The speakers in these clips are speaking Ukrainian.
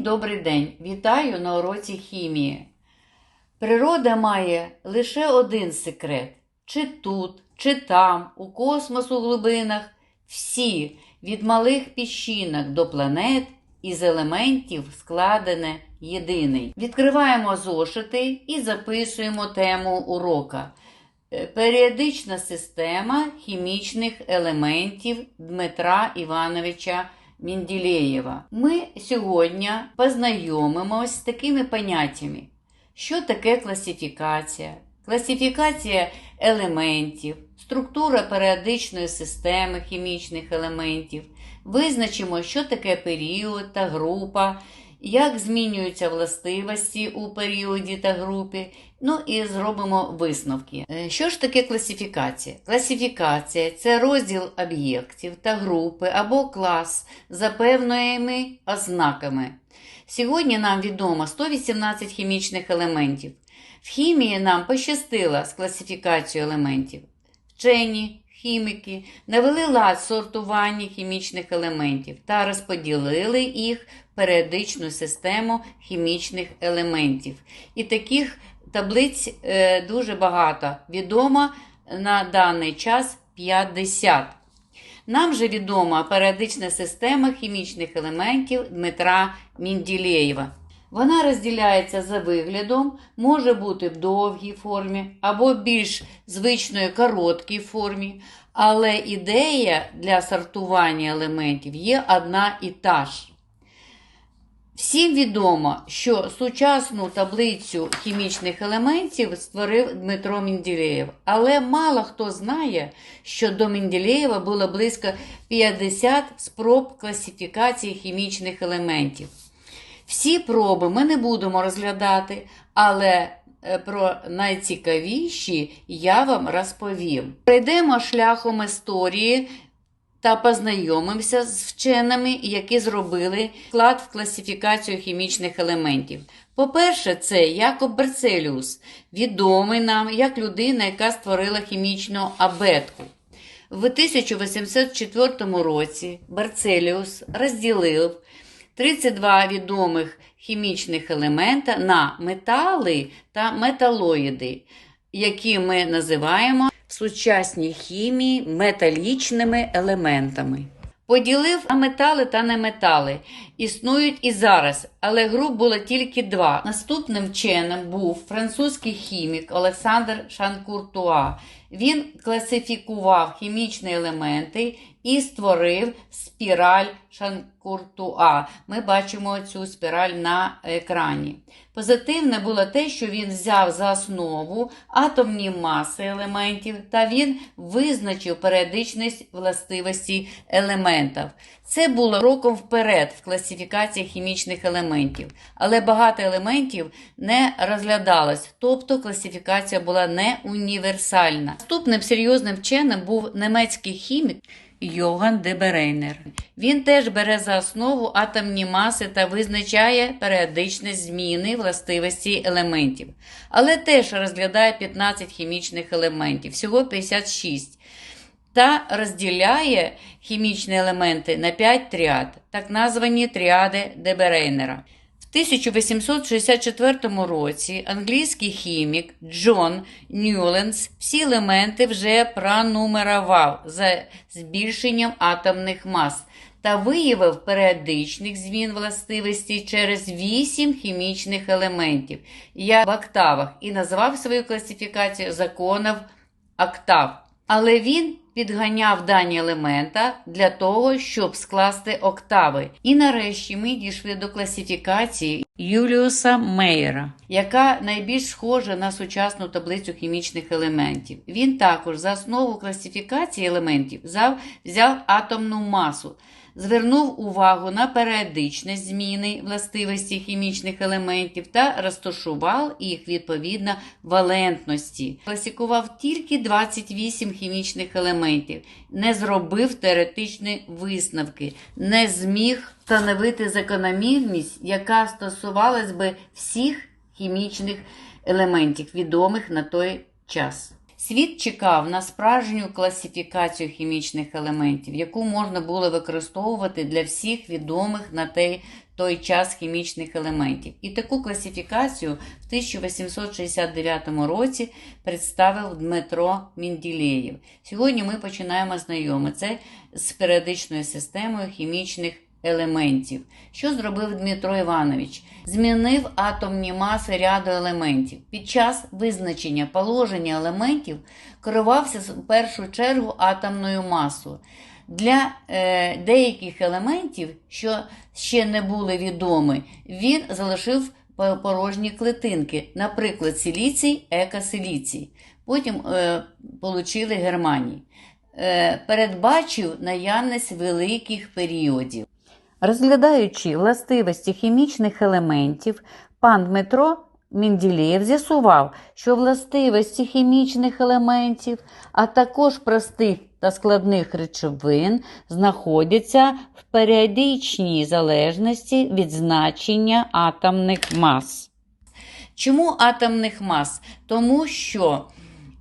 Добрий день! Вітаю на уроці хімії. Природа має лише один секрет: чи тут, чи там, у космосу глибинах, всі від малих піщинок до планет із елементів складене єдиний. Відкриваємо зошити і записуємо тему урока. Е, Періодична система хімічних елементів Дмитра Івановича Мінділеєва. Ми сьогодні познайомимось з такими поняттями. Що таке класифікація? Класифікація елементів, структура періодичної системи хімічних елементів. Визначимо, що таке період та група, як змінюються властивості у періоді та групі. Ну і зробимо висновки. Е, Що ж таке класифікація? Класифікація це розділ об'єктів та групи або клас за певними ознаками. Сьогодні нам відомо 118 хімічних елементів. В хімії нам пощастило з класифікацією елементів. Вчені, хіміки навели лад сортування хімічних елементів та розподілили їх періодичну систему хімічних елементів. І таких таблиць е, дуже багато. Відомо на даний час 50. Нам же відома періодична система хімічних елементів Дмитра Мінділеєва. Вона розділяється за виглядом, може бути в довгій формі або більш звичної короткій формі, але ідея для сортування елементів є одна і та ж. Всім відомо, що сучасну таблицю хімічних елементів створив Дмитро Мінділеєв, але мало хто знає, що до Мінділеєва було близько 50 спроб класифікації хімічних елементів. Всі проби ми не будемо розглядати, але е, про найцікавіші я вам розповім. Пройдемо шляхом історії та познайомимося з вченими, які зробили вклад в класифікацію хімічних елементів. По-перше, це Якоб Берцеліус, відомий нам як людина, яка створила хімічну абетку. В 1804 році Берцеліус розділив 32 відомих хімічних елемента на метали та металоїди, які ми називаємо в сучасній хімії металічними елементами. Поділив на метали та неметали. Існують і зараз, але груп було тільки два. Наступним вченим був французький хімік Олександр Шанкуртуа. Він класифікував хімічні елементи і створив спіраль Шанкуртуа. Ми бачимо цю спіраль на екрані. Позитивне було те, що він взяв за основу атомні маси елементів та він визначив періодичність властивості елементів. Це було кроком вперед в класифікації хімічних елементів, але багато елементів не розглядалось, тобто класифікація була не універсальна. Наступним серйозним вченим був німецький хімік Йоган Деберейнер. Він теж бере за основу атомні маси та визначає періодичність зміни властивості елементів, але теж розглядає 15 хімічних елементів, всього 56 та розділяє хімічні елементи на 5 тріад, так названі тріади Деберейнера. В 1864 році англійський хімік Джон Ньюленс всі елементи вже пронумерував за збільшенням атомних мас та виявив періодичних змін властивості через 8 хімічних елементів, як в октавах, і назвав свою класифікацію законів октав. Але він підганяв дані елемента для того, щоб скласти октави. І нарешті ми дійшли до класифікації Юліуса Мейера, яка найбільш схожа на сучасну таблицю хімічних елементів. Він також за основу класифікації елементів взяв, атомну масу. Звернув увагу на періодичність зміни властивості хімічних елементів та розташував їх відповідно валентності. Класифікував тільки 28 хімічних елементів, не зробив теоретичні висновки, не зміг встановити закономірність, яка стосувалась би всіх хімічних елементів, відомих на той час. Світ чекав на справжню класифікацію хімічних елементів, яку можна було використовувати для всіх відомих на той, той час хімічних елементів. І таку класифікацію в 1869 році представив Дмитро Мінділеєв. Сьогодні ми починаємо знайомитися з періодичною системою хімічних елементів. Що зробив Дмитро Іванович? Змінив атомні маси ряду елементів. Під час визначення положення елементів керувався в першу чергу атомною масою. Для е, деяких елементів, що ще не були відомі, він залишив порожні клетинки, наприклад, силіцій, екосиліцій. Потім е, получили Германії. Е, передбачив наявність великих періодів. Розглядаючи властивості хімічних елементів, пан Дмитро Менділеєв з'ясував, що властивості хімічних елементів, а також простих та складних речовин знаходяться в періодичній залежності від значення атомних мас. Чому атомних мас? Тому що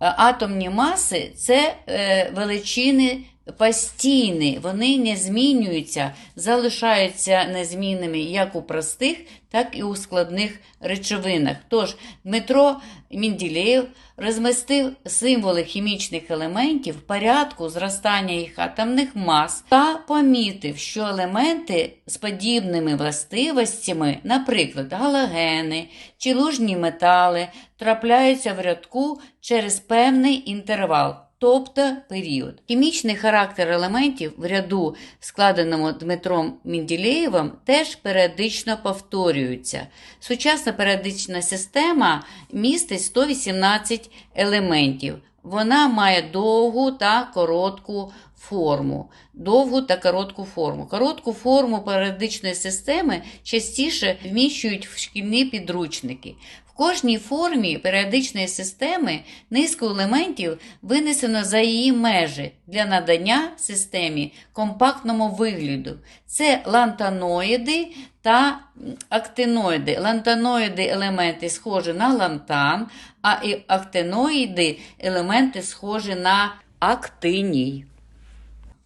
е, атомні маси це е, величини постійні, вони не змінюються, залишаються незмінними як у простих, так і у складних речовинах. Тож Дмитро Мінділеєв розмістив символи хімічних елементів в порядку зростання їх атомних мас та помітив, що елементи з подібними властивостями, наприклад, галогени чи лужні метали, трапляються в рядку через певний інтервал. Тобто період. Хімічний характер елементів в ряду, складеному Дмитром Мінділеєвим, теж періодично повторюється. Сучасна періодична система містить 118 елементів. Вона має довгу та коротку форму. Довгу та коротку форму. Коротку форму періодичної системи частіше вміщують в шкільні підручники. В кожній формі періодичної системи низку елементів винесено за її межі для надання системі компактному вигляду. Це лантаноїди та актиноїди. Лантаноїди елементи схожі на лантан, а і актиноїди елементи схожі на актиній.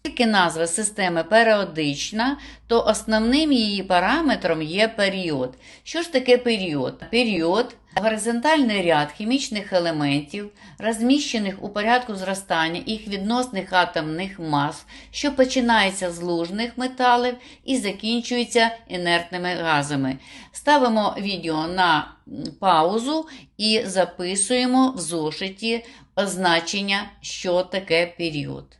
Тільки назва системи періодична, то основним її параметром є період. Що ж таке період? Період горизонтальний ряд хімічних елементів, розміщених у порядку зростання їх відносних атомних мас, що починається з лужних металів і закінчується інертними газами. Ставимо відео на паузу і записуємо в зошиті означення, що таке період.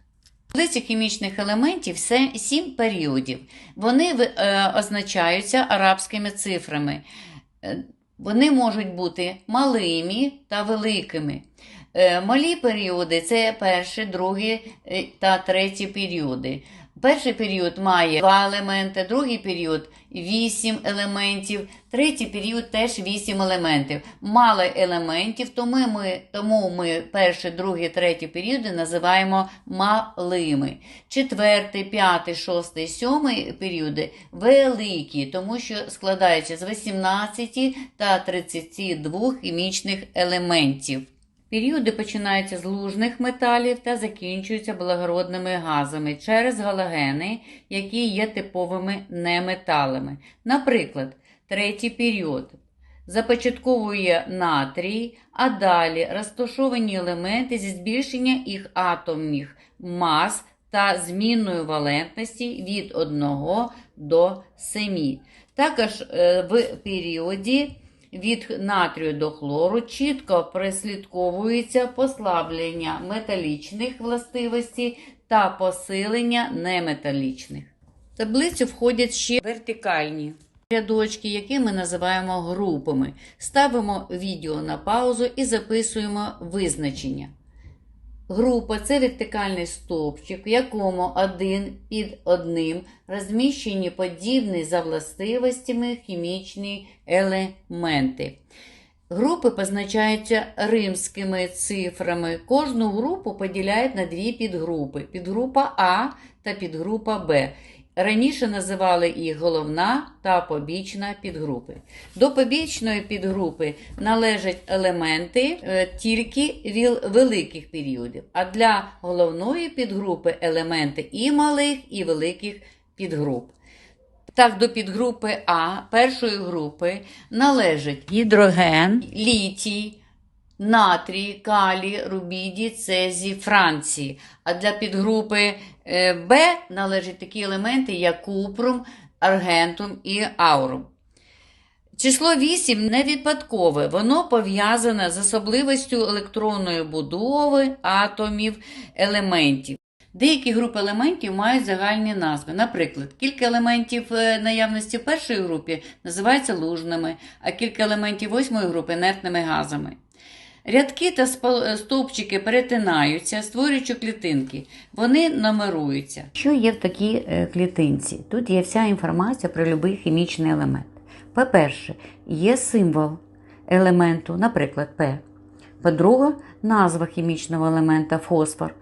Таблиці хімічних елементів сім періодів. Вони е, означаються арабськими цифрами. Е, Вони можуть бути малими та великими. Е, Малі періоди це перший, другий та третій періоди. Перший період має два елементи, другий період вісім елементів, третій період теж вісім елементів. Мало елементів, тому ми, тому ми перший, другий, третій періоди називаємо малими. Четвертий, п'ятий, шостий, сьомий періоди великі, тому що складаються з 18 та 32 хімічних елементів. Періоди починаються з лужних металів та закінчуються благородними газами через галогени, які є типовими неметалами. Наприклад, третій період започатковує натрій, а далі розташовані елементи зі збільшення їх атомних мас та зміною валентності від 1 до 7. Також е, в періоді від натрію до хлору чітко прислідковується послаблення металічних властивостей та посилення неметалічних. В таблицю входять ще вертикальні рядочки, які ми називаємо групами. Ставимо відео на паузу і записуємо визначення. Група це вертикальний стовпчик, в якому один під одним розміщені подібні за властивостями хімічні елементи. Групи позначаються римськими цифрами. Кожну групу поділяють на дві підгрупи: підгрупа А та підгрупа Б. Раніше називали їх головна та побічна підгрупи. До побічної підгрупи належать елементи е, тільки великих періодів, а для головної підгрупи елементи і малих, і великих підгруп. Так, до підгрупи А першої групи належать гідроген, літій, натрій, калій, рубідій, цезій, франції. А для підгрупи е, Б належать такі елементи, як купрум, аргентум і аурум. Число 8 не випадкове, воно пов'язане з особливістю електронної будови атомів елементів. Деякі групи елементів мають загальні назви. Наприклад, кілька елементів е, наявності в першій групі називаються лужними, а кілька елементів восьмої групи інертними газами. Рядки та стовпчики перетинаються, створюючи клітинки. Вони номеруються. Що є в такій е, клітинці? Тут є вся інформація про будь-який хімічний елемент. По-перше, є символ елементу, наприклад, П. По-друге, назва хімічного елемента фосфор.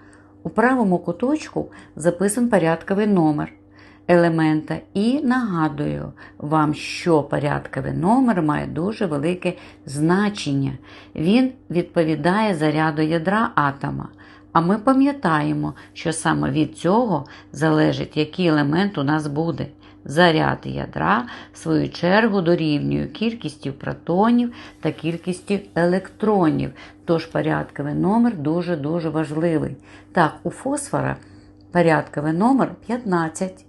У правому куточку записан порядковий номер елемента. І нагадую вам, що порядковий номер має дуже велике значення. Він відповідає заряду ядра атома. А ми пам'ятаємо, що саме від цього залежить, який елемент у нас буде. Заряд ядра, в свою чергу, дорівнює кількістю протонів та кількістю електронів. Тож порядковий номер дуже-дуже важливий. Так, у фосфора порядковий номер 15.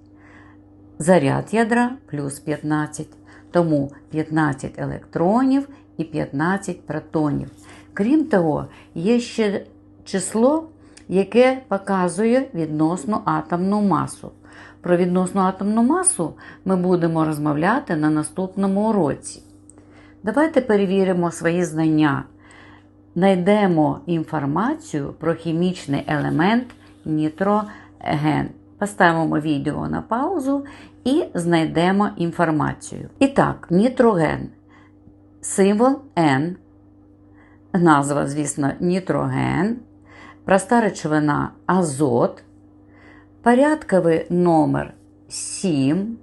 Заряд ядра плюс 15. Тому 15 електронів і 15 протонів. Крім того, є ще число, яке показує відносну атомну масу. Про відносну атомну масу ми будемо розмовляти на наступному уроці. Давайте перевіримо свої знання. Найдемо інформацію про хімічний елемент нітроген. Поставимо відео на паузу і знайдемо інформацію. І так, нітроген. Символ N. Назва, звісно, нітроген. Проста речовина азот. Порядковий номер 7.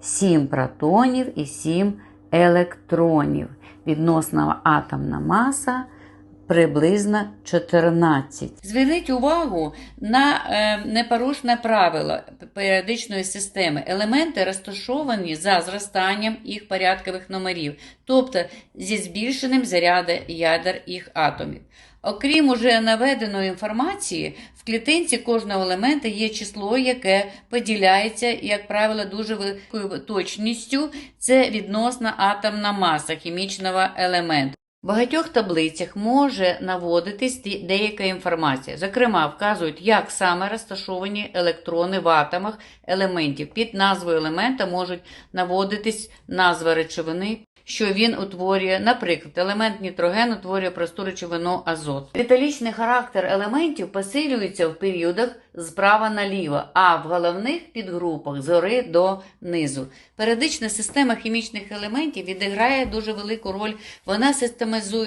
7 протонів і 7 електронів. Відносна атомна маса приблизно 14. Зверніть увагу на е, непорушне правило періодичної системи. Елементи розташовані за зростанням їх порядкових номерів, тобто зі збільшенням заряду ядер їх атомів. Окрім уже наведеної інформації, в клітинці кожного елемента є число, яке поділяється, як правило, дуже великою точністю. Це відносна атомна маса хімічного елементу. Багатьох таблицях може наводитись деяка інформація. Зокрема, вказують, як саме розташовані електрони в атомах елементів. Під назвою елемента можуть наводитись назва речовини, що він утворює. Наприклад, елемент нітроген утворює просту речовину азот. Металічний характер елементів посилюється в періодах справа наліво, а в головних підгрупах згори до низу. Періодична система хімічних елементів відіграє дуже велику роль. Вона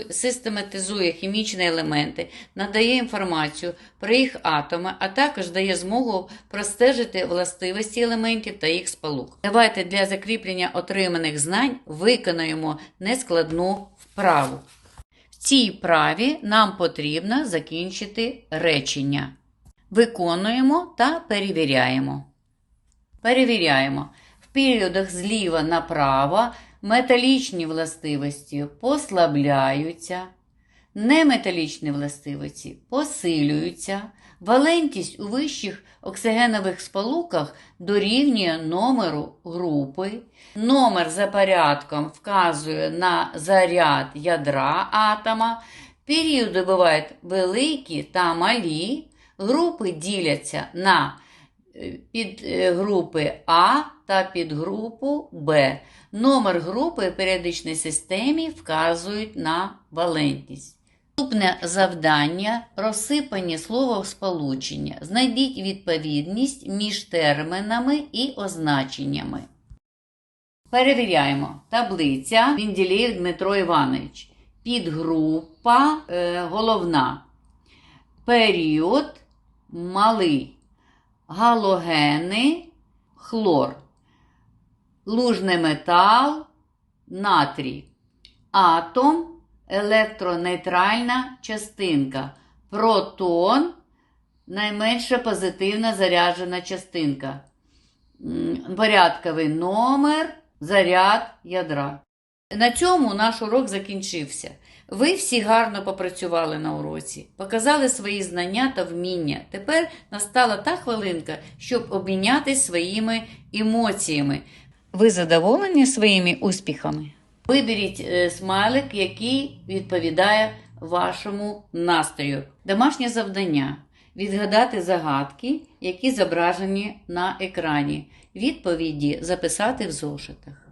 систематизує, хімічні елементи, надає інформацію про їх атоми, а також дає змогу простежити властивості елементів та їх сполук. Давайте для закріплення отриманих знань виконаємо нескладну вправу. В цій вправі нам потрібно закінчити речення. Виконуємо та перевіряємо. Перевіряємо. В періодах зліва направо металічні властивості послабляються, неметалічні властивості посилюються, валентність у вищих оксигенових сполуках дорівнює номеру групи, номер за порядком вказує на заряд ядра атома, періоди бувають великі та малі, групи діляться на е, підгрупи А та підгрупу Б. Номер групи в періодичній системі вказують на валентність. Наступне завдання розсипані словосполучення. Знайдіть відповідність між термінами і означеннями. Перевіряємо. Таблиця Вінділєєв Дмитро Іванович. Підгрупа е, головна. Період малий. Галогени хлор. Лужний метал натрій. Атом електронейтральна частинка. Протон найменша позитивно заряджена частинка. порядковий номер, заряд ядра. На цьому наш урок закінчився. Ви всі гарно попрацювали на уроці, показали свої знання та вміння. Тепер настала та хвилинка, щоб обмінятися своїми емоціями. Ви задоволені своїми успіхами? Виберіть е, смайлик, який відповідає вашому настрою. Домашнє завдання відгадати загадки, які зображені на екрані. Відповіді записати в зошитах.